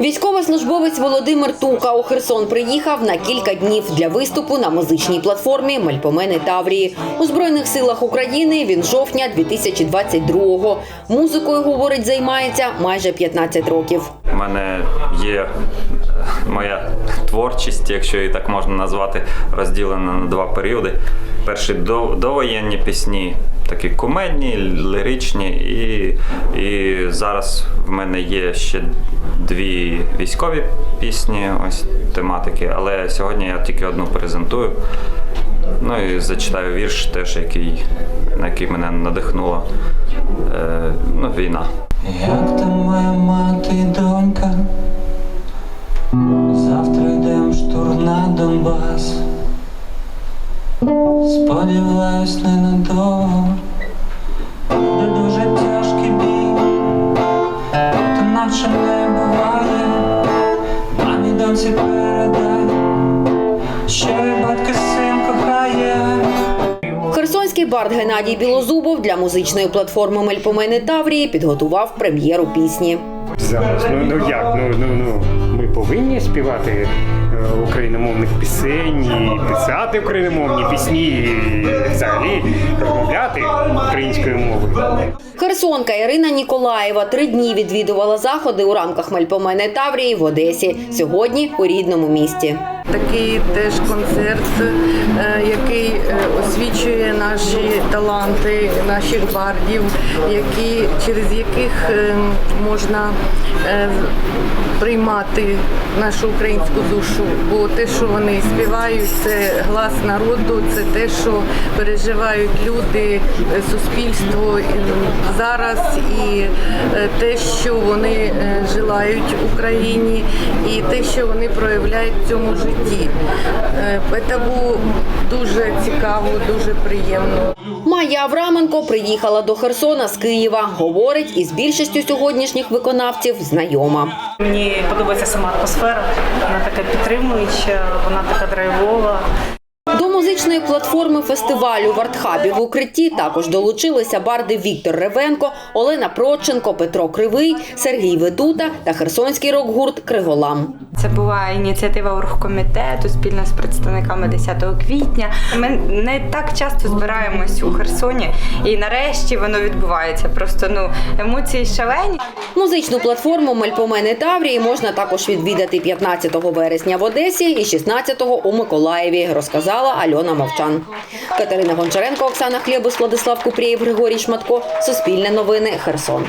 Військовослужбовець Володимир Тука у Херсон приїхав на кілька днів для виступу на музичній платформі Мальпомени Таврії. У Збройних силах України він жовтня 2022-го. Музикою, говорить, займається майже 15 років. У мене є е, моя творчість, якщо її так можна назвати, розділена на два періоди. Перші до- довоєнні пісні, такі кумедні, ліричні, і, і зараз в мене є ще дві військові пісні, ось тематики, але сьогодні я тільки одну презентую. Ну і зачитаю вірш теж, який, на який мене надихнула е, ну, війна. Як там моя мати Сподіваюсь, ненадовго. Буде дуже тяжкий бій, то наче не буває. Мамі доньці передай, що і батько син кохає. Херсонський бард Геннадій Білозубов для музичної платформи Мельпомени Таврії підготував прем'єру пісні. Зараз, ну, ну як? Ну, ну, ну, повинні співати е, україномовних пісень, і писати україномовні пісні, і взагалі розмовляти українською мовою. Херсонка Ірина Ніколаєва три дні відвідувала заходи у рамках Мельпомени Таврії в Одесі. Сьогодні у рідному місті. Такий теж концерт, е, який е, освічує наші таланти, наших бардів, які, через яких е, можна приймати нашу українську душу. Бо те, що вони співають, це глас народу, це те, що переживають люди, суспільство зараз, і те, що вони желають Україні, і те, що вони проявляють в цьому житті. Е, Тому дуже цікаво, дуже приємно. Майя Авраменко приїхала до Херсона з Києва. Говорить, із більшістю сьогоднішніх виконавців знайома. Мені подобається сама атмосфера, вона така підтримуюча, вона така драйвова. Музичної платформи фестивалю в Артхабі в укритті також долучилися барди Віктор Ревенко, Олена Проченко, Петро Кривий, Сергій Ведута та херсонський рок-гурт Криголам. Це була ініціатива оргкомітету спільно з представниками 10 квітня. Ми не так часто збираємось у Херсоні, і нарешті воно відбувається. Просто ну емоції шалені. Музичну платформу Мельпомени Таврії можна також відвідати 15 вересня в Одесі і 16 у Миколаєві, розказала Альона Мовчан. Катерина Гончаренко, Оксана Хлєбус, Владислав Купрієв, Григорій Шматко. Суспільне новини. Херсон.